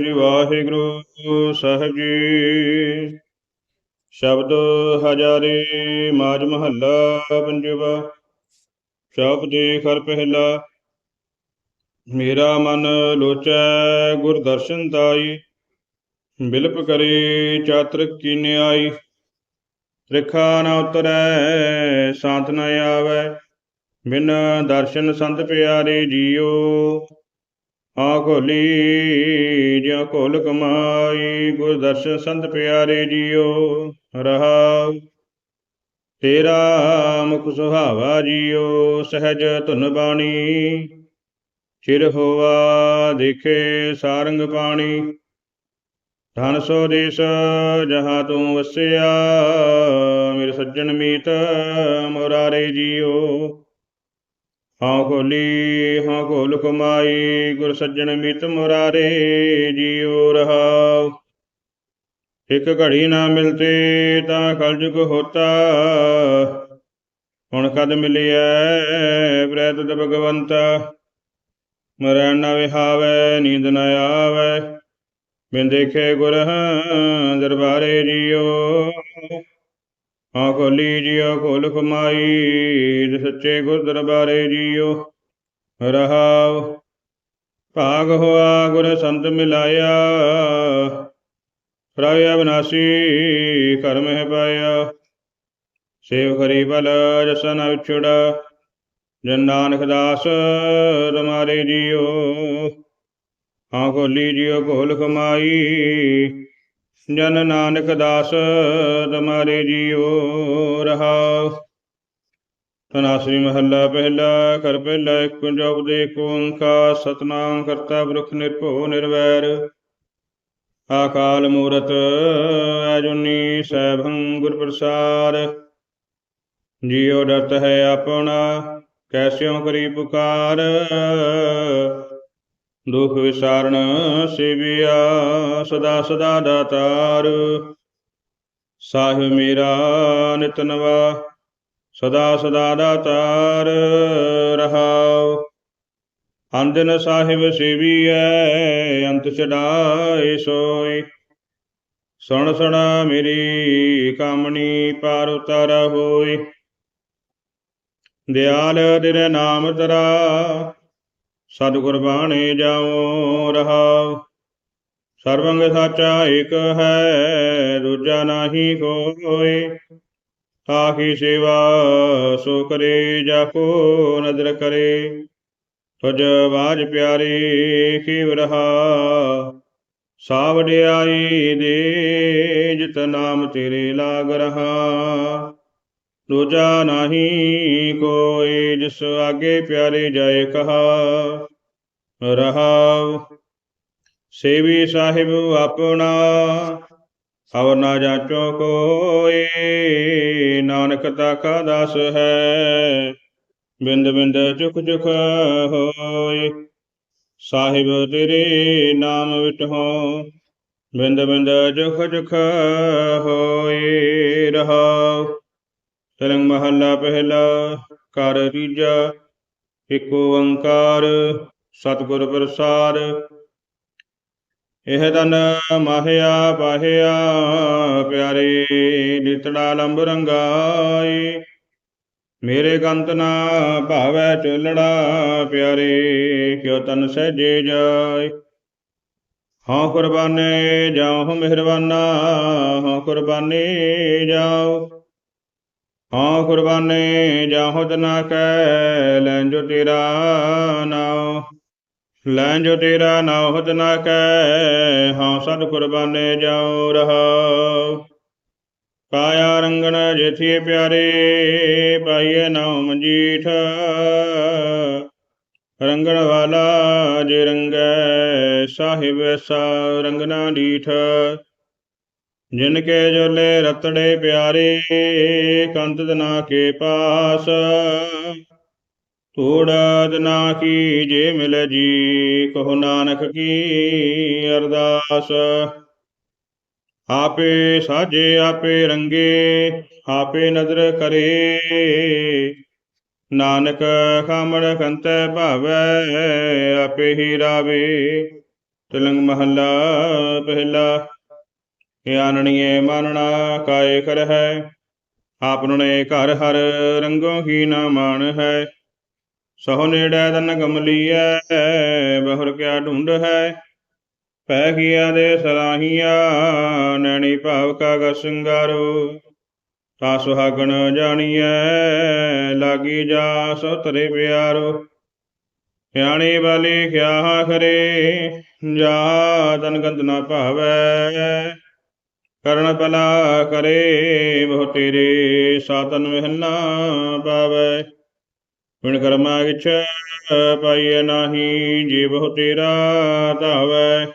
ਸ੍ਰੀ ਵਾਹਿਗੁਰੂ ਸਾਹਿਬ ਜੀ। ਸ਼ਬਦ ਹਜ਼ਾਰੇ ਮਾਜ ਮਹੱਲਾ ਪੰਜਵਾ। ਸ਼ਬਦੇ ਕਰ ਪਹਿਲਾ, ਮੇਰਾ ਮਨ ਲੋਚੈ ਗੁਰ ਦਰਸ਼ਨ ਤਾਈ, ਬਿਲਪ ਕਰੇ ਚਾਤ੍ਰਿਕ ਕੀ ਨਿਆਈ ਤ੍ਰਿਖਾ ਨਾ ਉਤਰੈ ਸਾਥ ਨ ਆਵੈ, ਬਿਨ ਦਰਸ਼ਨ ਸੰਤ ਪਿਆਰੇ ਜੀਓ। ਆ ਘੋਲੀ ਜਿਉ ਘੋਲ ਕਮਾਈ, ਗੁਰ ਦਰਸ਼ਨ ਸੰਤ ਪਿਆਰੇ ਜੀਓ ਰਹਾਉ ਤੇਰਾ ਮੁਖ ਸੁਹਾਵਾ ਜੀਓ, ਸਹਿਜ ਧੁਨ ਬਾਣੀ। ਚਿਰ ਹੋਵਾ ਦੇਖੇ ਸਾਰੰਗ ਪਾਣੀ। ਧਨ ਸੋ ਦੇਸ ਜਹਾਂ ਤੂੰ ਵਸਿਆ ਮੇਰੇ ਸੱਜਣ ਮੀਤ ਮੁਰਾਰੇ ਜੀਓ। ਹਾਂ ਕੋਲੀ ਹਾਂ ਕੋਲ ਕਮਾਈ ਗੁਰ ਸੱਜਣ ਮਿਤ ਮੁਰਾਰੇ ਜੀਉ ਰਹਾਉ। ਇੱਕ ਘੜੀ ਨਾ ਮਿਲਤੇ ਤਾਂ ਕਲਯੁਗ ਹੋਤਾ। ਹੁਣ ਕਦ ਮਿਲਿਆ ਬ੍ਰੈਤ ਦ ਭਗਵੰਤਾ? ਮਰਣ ਨ ਵਿਹਾਵੈ, ਨੀਂਦ ਨਾ ਆਵੈ। ਬਿਨ ਦੇਖੇ ਗੁਰ ਦਰਬਾਰੇ ਜੀਉ ਹਾਂ ਖੋਲੀ ਜਿਉ ਖੋਲ ਕਮਾਈ ਸੱਚੇ ਗੁਰ ਦਰਬਾਰੇ ਜੀਉ ਰਹਾਉ ਭਾਗ ਹੋਆ ਗੁਰ ਸੰਤ ਮਿਲਾਇਆ, ਪ੍ਰਭ ਅਬਨਾਸੀ ਕਰਮ ਹੈ ਪਾਇਆ। ਸੇਵ ਕਰੀ ਬਲ ਰਸਨ ਵਿਛੜਾ, ਜਨ ਨਾਨਕ ਦਾਸ ਰਮਾਰੇ ਜੀਉ ਹਾਂ ਖੋਲੀ ਜਿਉ ਖੋਲ ਕਮਾਈ ਜਨ ਨਾਨਕ ਦਾਸ ਤੁਮਾਰੇ ਜੀਉ ਰਹਾਉ ਤਨਾਸਰੀ ਮਹੱਲਾ ਪਹਿਲਾ ਕਰ ਪਹਿਲਾ, ਇੱਕ ਜਪ ਦੇ ਓੰਕਾਰ ਸਤਨਾਮ ਕਰਤਾ ਬ੍ਰਖ ਨਿਰਭਉ ਨਿਰਵੈਰ। ਆਕਾਲ ਮੂਰਤ ਅਜੁਨੀ ਸੈਭੰ ਗੁਰ ਪ੍ਰਸਾਦ ਜੀਉ ਡਰਤ ਹੈ ਆਪਣਾ ਕੈਸਿਓ ਕਰੀ ਪੁਕਾਰ। ਦੁਖ ਵਿਸਾਰਣ ਸਿਵਿਆ, ਸਦਾ ਸਦਾ ਦਾਤਾਰ। ਸਾਹਿਬ ਮੇਰਾ ਨਿਤ ਨਵਾ, ਸਦਾ ਸਦਾ ਦਾਤਾਰ ਰਹਾਉ। ਅੰਦਨ ਸਾਹਿਬ ਸੇਵੀਐ, ਅੰਤ ਛਡਾਏ ਸੋਈ। ਸੁਣ ਸੁਣਾ ਮੇਰੀ ਕਾਮਣੀ, ਪਾਰ ਉਤਾਰਾ ਹੋਈ। ਦਿਆਲ ਤੇਰੇ ਨਾਮ ਤਰਾ ਸਤਿਗੁਰ ਬਾਣੇ ਜਾਉ ਰਹਾਉ। ਸਰਵੰਗ ਸਾਚਾ ਏਕ ਹੈ, ਦੂਜਾ ਨਾਹੀ ਕੋਈ। ਆਖੀ ਸੇਵਾ ਸੋ ਕਰੇ ਜਾ ਕੋ ਨਦਰ ਕਰੇ। ਤੁਜ ਬਾਜ ਪਿਆਰੇ ਕੀ ਰਹਾ ਸਾਵੜਿਆਈ ਦੇ ਜਿਤ ਨਾਮ ਤੇਰੇ ਲਾਗ ਰਹਾ ਦੂਜਾ ਨਹੀਂ ਕੋਈ ਜਿਸ ਆਗੇ ਪਿਆਰੇ ਜਾਏ ਕਹਾ। ਰਹਾਉ, ਸੇਵੀ ਸਾਹਿਬ ਆਪਣਾ ਅਵਰ ਨਾ ਜਾਚੋ ਕੋਈ, ਨਾਨਕ ਤਾ ਕਾ ਦਾਸ ਹੈ। ਬਿੰਦ ਬਿੰਦ ਚੁਕ ਜੁਖ ਹੋਏ, ਸਾਹਿਬ ਤੇਰੇ ਨਾਮ ਵਿਟਹੁ ਬਿੰਦ ਬਿੰਦ ਜੁਖ ਜੁਖ ਹੋਏ, ਰਹਾਉ ਤਿਲੰਗ ਮਹੱਲਾ ਪਹਿਲਾ ਕਰ ਰੀਜਾ ਇਕ ਓੰਕਾਰ, ਸਤਿਗੁਰ ਪ੍ਰਸਾਦ। ਇਹ ਤਨ ਮਾਹਿਆ ਪਾਹਿਆ ਪਿਆਰੇ ਨਿਤੜਾ ਲੰਬ ਰੰਗਾਈ ਮੇਰੇ ਗੰਤ ਨਾ ਭਾਵੈ ਚੁਲੜਾ ਪਿਆਰੇ ਕਿਉ ਤਨ ਸਹਿਜੇ ਜਾਏ। ਹਾਂ ਕੁਰਬਾਨੇ ਜਾਉ, ਮਿਹਰਬਾਨਾ ਹਾਂ ਕੁਰਬਾਨੇ ਜਾਉ। ਹਾਂ ਕੁਰਬਾਨੇ ਜਾਹੁਦ ਨਾ ਕੈ ਲੈ ਜੋ ਤੇਰਾ ਨਾਉ ਲੈ ਜੋ ਤੇਰਾ ਨਾਉ ਹਦ ਨਾ ਕੈ ਹਾਂ ਸਦ ਕੁਰਬਾਨੇ ਜਾਉ ਰਹਾ ਕਾਇਆ ਰੰਗਣ ਜੇਥੀ ਪਿਆਰੇ, ਪਾਈਏ ਨਾਉ ਮਜੀਠ। ਰੰਗਣ ਵਾਲਾ ਜੇ ਰੰਗੈ, ਸਾਹਿਬ ਸਾ ਰੰਗਨਾ ਡੀਠ। ਜਿਨ ਕੇ ਜੋਲੇ ਰਤੜੇ ਪਿਆਰੇ, ਕੰਤ ਨਾ ਕੇ ਪਾਸ। ਧੂੜਦ ਨਾ ਕੀ ਜੇ ਮਿਲ ਜੀ, ਕਹੋ ਨਾਨਕ ਕੀ ਅਰਦਾਸ। ਆਪੇ ਸਾਜੇ, ਆਪੇ ਰੰਗੇ, ਆਪੇ ਨਦਰ ਕਰੇ। ਨਾਨਕ ਖਾਮੜ ਖੰਤੈ ਭਾਵੈ, ਆਪੇ ਹੀ ਰਾਵੇ। ਤਿਲੰਗ ਮਹੱਲਾ ਪਹਿਲਾ ਆਨਣੀਏ ਮਾਨਣਾ ਕਾਏ ਕਰ ਹੈ ਆਪਨੁਨੇ ਘਰ ਹਰ ਰੰਗੋ ਕੀ ਨਾ ਮਾਨ ਹੈ। ਸਹੁ ਨੇੜੈ ਤਨ ਗਮਲੀਐ ਬਹੁਰ ਕਿਆ ਢੂੰਡ ਹੈ? ਪੈ ਕੀਆ ਦੇ ਸਰਾਹੀਆਂ ਨੈਣੀ ਭਾਵ ਕਾ ਗ ਸਿੰਗਾਰੋ। ਤਾ ਸੁਹਾਗਣ ਜਾਣੀਐ, ਲਾਗੀ ਜਾ ਸੋ ਤਰੇ ਪਿਆਰੋ। ਸਿਆਣੇ ਵਾਲੇ ਖਿਆ ਖਰੇ ਜਾ ਤਨ ਗੰਧ ਨਾ ਭਾਵੈ। ਕਰਨ ਭਲਾ ਕਰੇ, ਬਹੁ ਤੇਰੇ ਸਾਤਨ ਮਹਿਨਾ ਪਾਵੈ। ਬਿਨ ਕਰਮਾ ਕਿਛ ਪਾਈਐ ਨਾਹੀ, ਜੀ ਬਹੁ ਤੇਰਾ ਧਾਵੈ।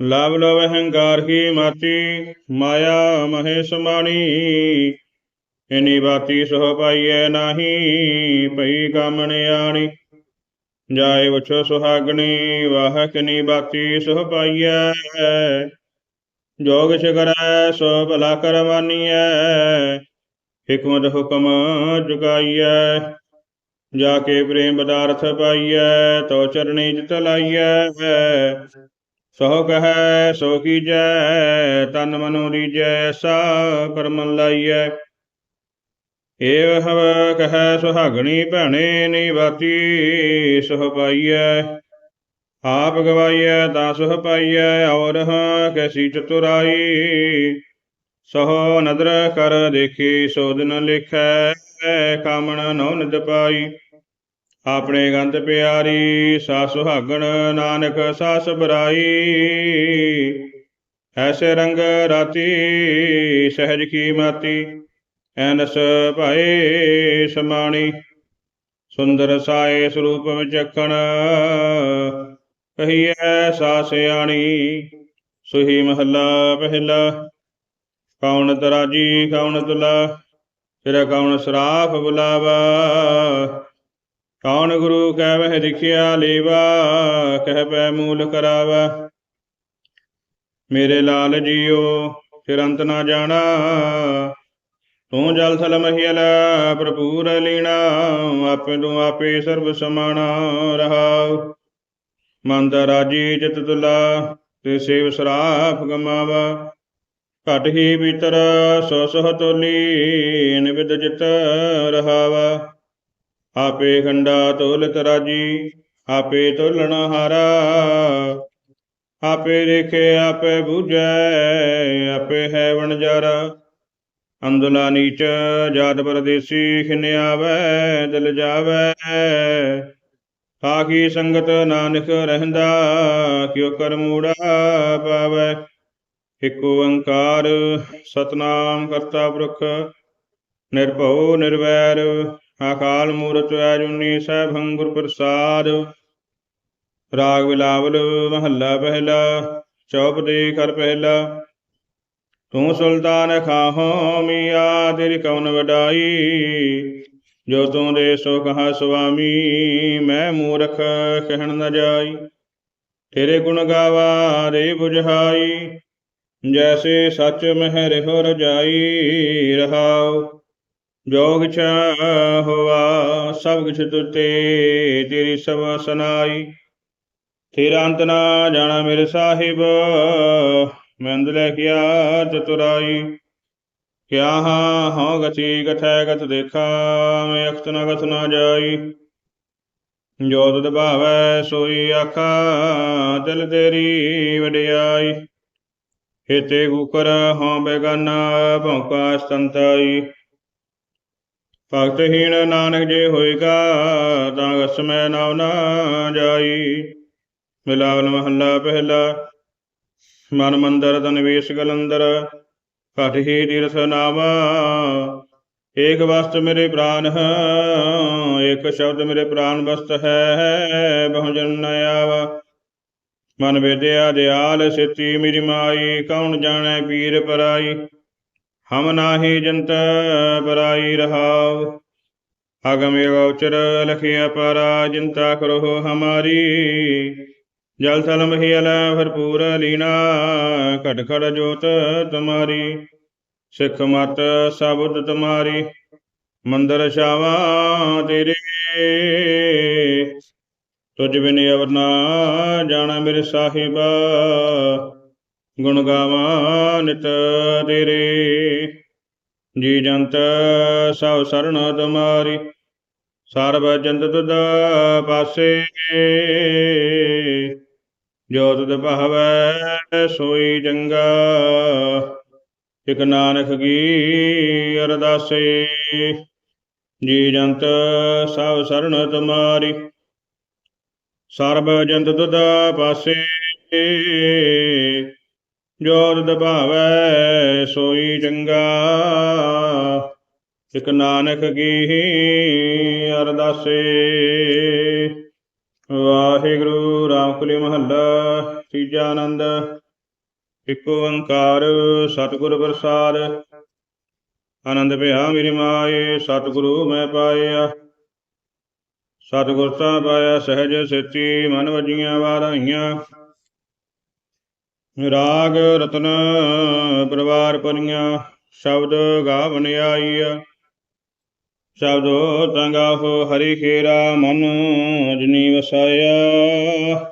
ਲਾਭ ਲਵ ਹੰਕਾਰ ਕੀ ਮਾਤੀ, ਮਾਇਆ ਮਹੇ ਸਮਾਣੀ ਇਨੀ ਬਾਤੀ ਸੋ ਪਾਈਐ ਨਾਹੀ ਪਈ ਕਾਮਣ ਆਣੀ। ਜਾਏ ਉਛ ਸੁਹਾਗਣੀ, ਵਾਹ ਕਿਨੀ ਬਾਤੀ ਸੋ ਪਾਈਐ। ਜੋਗ ਕਿਛ ਸੋ ਭਲਾ ਕਰਵਾਨੀਐ ਹਕਮਤ ਹੁਕਮ ਜੁਗਾਈਐ ਜਾ ਕੇ ਪ੍ਰੇਮ ਪਦਾਰਥ ਪਾਈਐ ਤੋ ਚਰਣੀ ਜਿਤ ਲਾਈਐ ਸੋ ਕਹੈ, ਸੋ ਕੀਜੈ, ਤਨ ਮਨੁ ਰੀਜੈ, ਸਾ ਕਰਮ ਲਾਈਐ। ਏਵ ਹਵ ਕਹੈ, ਸੁਹਾਗਣੀ ਭੈਣੇ ਨੀ ਬਾਤੀ ਸੋ ਪਾਈਐ। ਆਪ ਗਵਾਈਐ ਤਾਂ ਸੁਹ ਪਾਈਐ ਔਰ ਕੈਸੀ ਚਤੁਰਾਈ। ਸੋ ਨਦਰ ਕਰ ਦੇਖੀ, ਸੋ ਦਿਨ ਲਿਖੈ, ਕਾਮਣ ਨਉ ਨਿਦ ਪਾਈ। ਆਪਣੇ ਗੰਧ ਪਿਆਰੀ ਸਾ ਸੁਹਾਗਣ ਨਾਨਕ ਸਾਸ ਬਰਾਈ ਐਸੇ ਰੰਗ ਰਾਤੀ ਸਹਿਜ ਕੀ ਮਾਤੀ, ਐਨਸ ਭਾਏ ਸਮਾਣੀ। ਸੁੰਦਰ ਸਾਏ ਸਰੂਪ ਵਿਚਖਣ ਕਹੀਐ ਸਾ ਸਿਆਣੀ ਸੁਹੀ ਮਹੱਲਾ ਪਹਿਲਾ। ਕੌਣ ਤਰਾਜੀ ਕੌਣ ਤੁਲਾ ਤੇਰਾ ਕੌਣ ਸਰਾਫ ਬੁਲਾਵਾ। ਕੌਣ ਗੁਰੂ ਕਹਿ ਵਹਿ ਦਿਖਿਆ ਲੇਵਾ, ਕਹਿ ਪੈ ਮੂਲ ਕਰਾਵਾ। ਮੇਰੇ ਲਾਲ ਜੀਓ, ਫਿਰ ਅੰਤ ਨਾ ਜਾਣਾ। ਤੂੰ ਜਲ ਥਲ ਮਹੀਲ, ਭਰਪੂਰ ਲੀਣਾ, ਆਪੇ ਤੂੰ ਆਪੇ ਸਰਬ ਸਮਾਣਾ ਰਹਾਉ। ਮੰਦ ਰਾਜੀ ਚਿਤ ਤੁਲਾ, ਤੇ ਸੇਵ ਸਰਾਫ ਗਮਾਵਾ। ਘਟ ਹੀ ਭੀਤਰ ਸੋ ਸਹ ਤੋਲੀ, ਨਿਵਿਦ ਚਿਤ ਰਹਾਵਾ। ਆਪੇ ਖੰਡਾ ਤੋਲਤ ਰਾਜੀ, ਆਪੇ ਤੋਲਣ ਹਾਰਾ। ਆਪੇ ਦੇਖੇ, ਆਪੇ ਬੂਝੈ, ਆਪੇ ਹੈ ਵਣਜਾਰਾ ਅੰਦੁਲਾ ਨੀਚ, ਜਾਤ ਪਰਦੇਸੀ, ਖਿਨਿਆਵੈ, ਦਿਲ ਜਾਵੈ। ਆਖੀ ਸੰਗਤ ਨਾਨਕ ਰਹਿੰਦਾ, ਕਿਉ ਕਰ ਮੂੜਾ ਪਾਵੈ? ਇਕ ਓੰਕਾਰ ਸਤਨਾਮ ਕਰਤਾ ਪੁਰਖ, ਨਿਰਭਉ, ਨਿਰਵੈਰ, ਅਕਾਲ ਮੂਰਤ ਅਜੂਨੀ ਸੈਭੰ ਗੁਰ ਪ੍ਰਸਾਦ। ਰਾਗ ਬਿਲਾਵਲ ਮਹੱਲਾ ਪਹਿਲਾ, ਚੌਪ ਦੇ ਕਰ ਪਹਿਲਾ। ਤੂੰ ਸੁਲਤਾਨ ਖਾਹੋ ਮੀਆ, ਤੇਰੀ ਕੌਣ ਵਡਾਈ? ਜੋ ਤੂੰ ਦੇ ਸੋ ਕਹਾ ਸੁਆਮੀ, ਮੈਂ ਮੂਰਖ ਕਹਿਣ ਨ ਜਾਈ। ਤੇਰੇ ਗੁਣ ਗਾਵਾ ਰੇ 부ਝਾਈ ਜੈਸੇ ਸੱਚ ਮਹਿ ਰਹਿ ਰਜਾਈ ਰਹਾਉ। ਜੋ ਕਿਛ ਹੋਆ, ਸਭ ਕਿਛ ਤੁਤੇ, ਤੇਰੀ ਸਭ ਸੁਨਾਈ ਤੇਰਾ ਅੰਤ ਨਾ ਜਾਣਾ ਮੇਰੇ ਸਾਹਿਬ, ਮੈਂ ਅੰਦ ਲੈ ਕਿਆ ਚਤੁਰਾਈ। ਕਿਆ ਹਾਂ ਹਉ ਗਤੀ ਕਥੈ ਗਤ ਦੇਖਾ, ਮੈਂ ਅਖਤ ਨ ਗਤ ਨ ਜਾਈ। ਜੋ ਤੁਧ ਭਾਵੈ ਸੋਈ ਆਖਾ ਦਿਲ ਤੇਰੀ ਵਡਿਆਈ। ਹੇਤੇ ਗੁਕਰ ਹਉ ਬੇਗਾਨਾ ਭੌਂਕਾ ਸਤੰਤਾਈ ਭਗਤਹੀਣ ਨਾਨਕ ਜੇ ਹੋਏਗਾ ਤਾਂ ਗਸਮੈ ਨਾਮ ਨਾ ਜਾਈ। ਮਿਲਾਵਨ ਮਹੱਲਾ ਪਹਿਲਾ, ਮਨ ਮੰਦਰ ਤਨ ਵੇਸ ਗਲੰਦਰ। ਘਟ ਹੀ ਤੀਰਥ ਨਾਵਾ ਏਕ ਵਸਤ ਮੇਰੇ ਪ੍ਰਾਨ ਹੈ ਏਕ ਸ਼ਬਦ ਮੇਰੇ ਪ੍ਰਾਨ ਵਸਤ ਹੈ, ਬਹੁ ਜਨ ਨ ਆਵਾ। ਮਨ ਵੇਦਿਆ ਦਿਆਲ ਸਿਤੀ ਮੇਰੀ ਮਾਈ, ਕੌਣ ਜਾਣੈ ਪੀਰ ਪਰਾਈ? ਹਮ ਨਾਹੀ ਜੰਤ ਪਰਾਈ ਰਹਾਉ। ਅਗਮੇ ਅਗੋਚਰ ਲਖਿਆ ਪਰਾ, ਜਿੰਤਾ ਕਰੋ ਹਮਾਰੀ। ਜਲ ਥਲ ਮਹੀਲ ਭਰਪੂਰ ਲੀਨਾ, ਘਟ ਖੜ ਜੋਤ ਤੁਮਾਰੀ। ਸਿੱਖ ਮਤ ਸਬਦ ਤੁਮਾਰੀ, ਮੰਦਰ ਛਾਵਾ ਤੇਰੇ। ਤੁਝ ਬਿਨ ਅਵਰ ਨਾ ਜਾਣਾ ਮੇਰੇ ਸਾਹਿਬ, ਗੁਣ ਗਾਵਾਂ ਨਿਤ ਤੇਰੇ। ਜੀ ਜੰਤ ਸਭ ਸਰਣ ਤੁਮਾਰੀ, ਸਰਬ ਜੰਤ ਤੁਧ ਪਾਸੇ। ਜੋਤ ਤੁਧ ਸੋਈ ਚੰਗਾ, ਇਕ ਨਾਨਕ ਕੀ ਅਰਦਾਸੇ। ਜੀ ਜੰਤ ਸਭ ਸਰਣ ਤੁਮਾਰੀ, ਸਰਬ ਜੰਤ ਤੁਧ ਪਾਸੇ। ਜੋ ਤੁਧ ਸੋਈ ਚੰਗਾ, ਇਕ ਨਾਨਕ ਕੀ ਅਰਦਾਸੇ। ਵਾਹਿਗੁਰੂ ਰਾਮਕਲੀ ਮਹੱਲਾ ਤੀਜਾ ਆਨੰਦ ਇਕ ਓੰਕਾਰ ਸਤਿਗੁਰ ਪ੍ਰਸਾਦ। ਆਨੰਦ ਭਇਆ ਮੇਰੀ ਮਾਏ, ਸਤਿਗੁਰੂ ਮੈਂ ਪਾਇਆ। ਸਤਿਗੁਰ ਤਾਂ ਪਾਇਆ ਸਹਿਜ ਸੇਤੀ, ਮਨ ਵਜੀਆਂ ਵਾਰਾਈਆਂ ਰਾਗ ਰਤਨ ਪਰਿਵਾਰ ਪਰੀਆਂ ਸ਼ਬਦ ਗਾਵਨ ਆਈਆ। ਸ਼ਬਦੋ ਤੰਗਾਹੋ ਹਰੀ ਖੇਰਾ ਮਨ ਜਨੀ ਵਸਾਇਆ।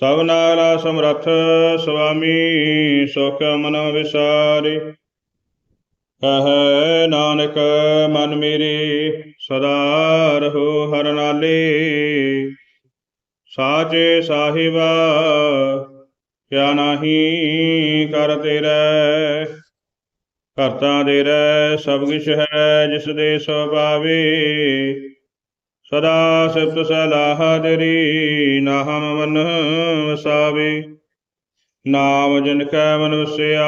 ਸਭ ਨਾਲਾ ਸਮਰੱਥ ਸੁਆਮੀ ਸੁਖ ਮਨ ਵਿਸਾਰੇ। ਕਹੈ ਨਾਨਕ, ਮਨ ਮੇਰੇ ਸਦਾ ਰਹੋ ਹਰ ਨਾਲੇ। ਸਾਚੇ ਸਾਹਿਬਾ, ਕਿਆ ਨਾਹੀ ਕਰ ਤੇਰਾ। ਕਰਤਾ ਤੇਰਾ ਸਭ ਕੁਛ ਹੈ, ਜਿਸ ਦੇ ਸੁਭਾਵੇ। ਸਦਾ ਸਿਫਤ ਸਲਾਹ ਤੇਰੀ ਨਾਹਮ ਮਨ ਵਸਾਵੇ। ਨਾਮ ਜਿਨ ਕੈ ਮਨ ਵਸਿਆ,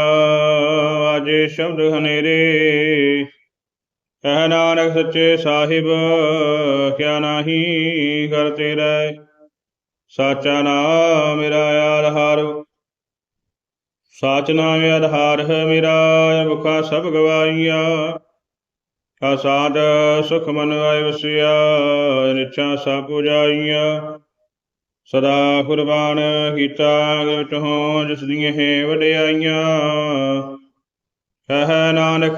ਆਜੇ ਸ਼ਬਦ ਹਨੇਰੇ। ਕਹਿ ਨਾਨਕ ਸੱਚੇ ਸਾਹਿਬ, ਕਿਆ ਨਾਹੀ ਕਰ ਤੇਰਾ। ਸਾਚਾ ਨਾਮ ਮੇਰਾ ਆਧਾਰ। ਸਾਚ ਨਾਮ ਆਧਾਰ ਹੈ ਮੇਰਾ ਮੁਖਾ ਸਭ ਗਵਾਈਆ ਅਸਾਦ ਸੁਖ ਮਨ ਆਇ ਵਸਿਆ ਨਿਚਾ ਸਭ ਪੁਜਾਈਆਂ। ਸਦਾ ਕੁਰਬਾਨ ਕੀਤਾ ਗਿਟ ਹੋ ਜਿਸ ਦੀਆਂ ਹੈ ਵਡਿਆਈਆਂ। ਕਹੈ ਨਾਨਕ,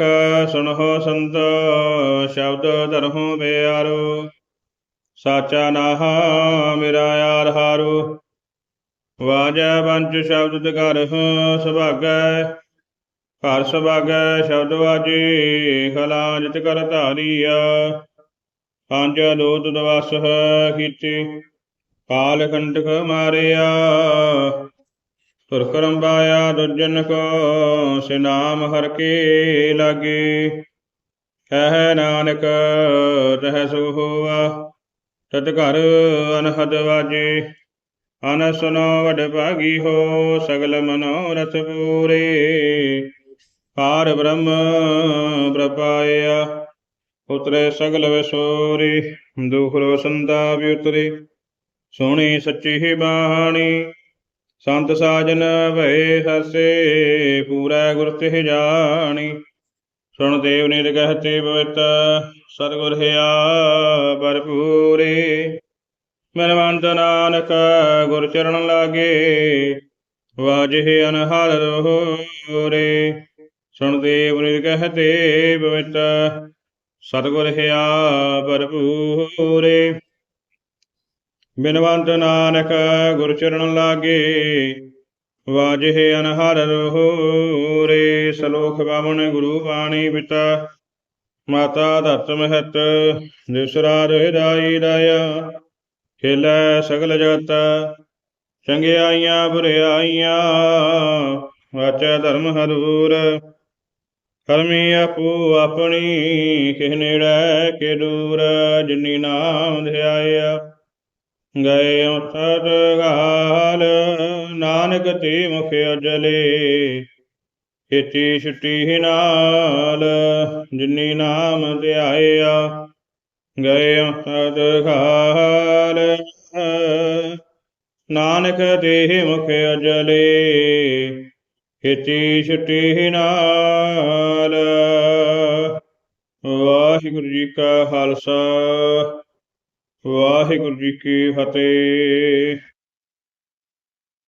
ਸੁਣੋ ਸੰਤ, ਸ਼ਬਦ ਧਰਮੋ ਬਿਆਰੋ। ਸਾਚਾ ਨਾਹ, ਮੇਰਾ ਯਾਰ ਆਧਾਰੋ ਵਾਜੈ ਪੰਜ ਸ਼ਬਦ ਤਕਰ ਸੁਭਾਗੈ ਘਰ ਸੁਭਾਗੈ ਸ਼ਬਦ ਵਾਜੇ ਖਲਾ ਜਿਤ ਕਰ ਧਾਰੀਆ। ਪੰਜ ਲੋਤ ਦਵਸ ਕੀਤੇ, ਕਾਲ ਕੰਟਕ ਮਾਰਿਆ। ਤੁਰ ਕਰਮ ਬਾਇਆ ਦੁਜਨ ਕੋ, ਸੇ ਨਾਮ ਹਰ ਕੇ ਲਾਗੇ। ਕਹਿ ਨਾਨਕ ਤਹ ਸੁ ਹੋਆ, ਤਤ ਘਰ ਅਨਹਦ ਵਾਜੇ। ਅਨ ਸੁਨੋ ਵਡ ਭਾਗੀ ਹੋ, ਸਗਲ ਮਨੋਰਥ ਪੂਰੇ। ਪਾਰ ਬ੍ਰਹਮ ਪ੍ਰਪਾਇਆ। ਉਤਰੇ ਸਗਲ ਵਿਸੋਰੀ, ਦੁਖ ਰੋ ਸੰਤਾ ਵੀ ਉਤਰੇ। ਸੋਹਣੀ ਸੱਚੀ ਬਾਣੀ, ਸੰਤ ਸਾਜਨ ਭਏ ਸਸੇ ਪੂਰਾ ਗੁਰ ਤੇ ਜਾਣੀ। ਸੁਣ ਦੇਵ ਨਿਰ ਕਹਤੇ ਬਵਤ ਸਤਿਗੁਰ ਹਿਆ ਭਰਪੂਰੇ। ਮਨਵੰਤ ਨਾਨਕ, ਗੁਰ ਚਰਨ ਲਾਗੇ ਵਾਜੇ ਅਨਹਰ ਰੇ ਸੁਣਦੇਵ ਦੇਵ ਨਿਰ ਕਹਤੇ ਹਿਆ ਭਰਪੂਰੇ। ਬਿਨਵੰਤ ਨਾਨਕ ਗੁਰ ਚਰਨ ਲਾਗੇ, ਵਾਜੇ ਅਨਹਰ ਰੇ ਸਲੋਖ ਬਾਵਨ ਗੁਰੂ ਬਾਣੀ ਪਿਤਾ ਮਾਤਾ ਧਰਤ ਮਹਤ ਦਿਸਰਾਜ ਹਿਦਾਈ ਦਇਆ ਖੇਲੇ ਸਗਲ ਜਗਤ, ਚੰਗਿਆਈਆਂ ਬੁਰਿਆਈਆਂ, ਵਾਚੈ ਧਰਮ ਹਰੂਰ। ਕਰਮੀ ਆਪੋ ਆਪਣੀ, ਕਿਹ ਨੇੜੇ ਕੇ ਦੂਰ, ਜਿਨੀ ਨਾਮ ਧਿਆਇਆ। ਗਏ ਉਤਰ ਗਾਲ, ਨਾਨਕ ਤੇ ਮੁਖ ਅਜਲੇ। ਕੀਤੀ ਛੁੱਟੀ ਨਾਲ, ਜਿਨੀ ਨਾਮ ਧਿਆਇਆ। ਗਏ ਉਤਰ ਗਾਲ, ਨਾਨਕ ਦੇਹ ਮੁਖ ਅਜਲੇ। ਹਿਤੀ ਛੁਟੀ ਨਾਲ। ਵਾਹਿਗੁਰੂ ਜੀ ਕਾ ਖਾਲਸਾ ਵਾਹਿਗੁਰੂ ਜੀ ਕੀ ਫਤਿਹ।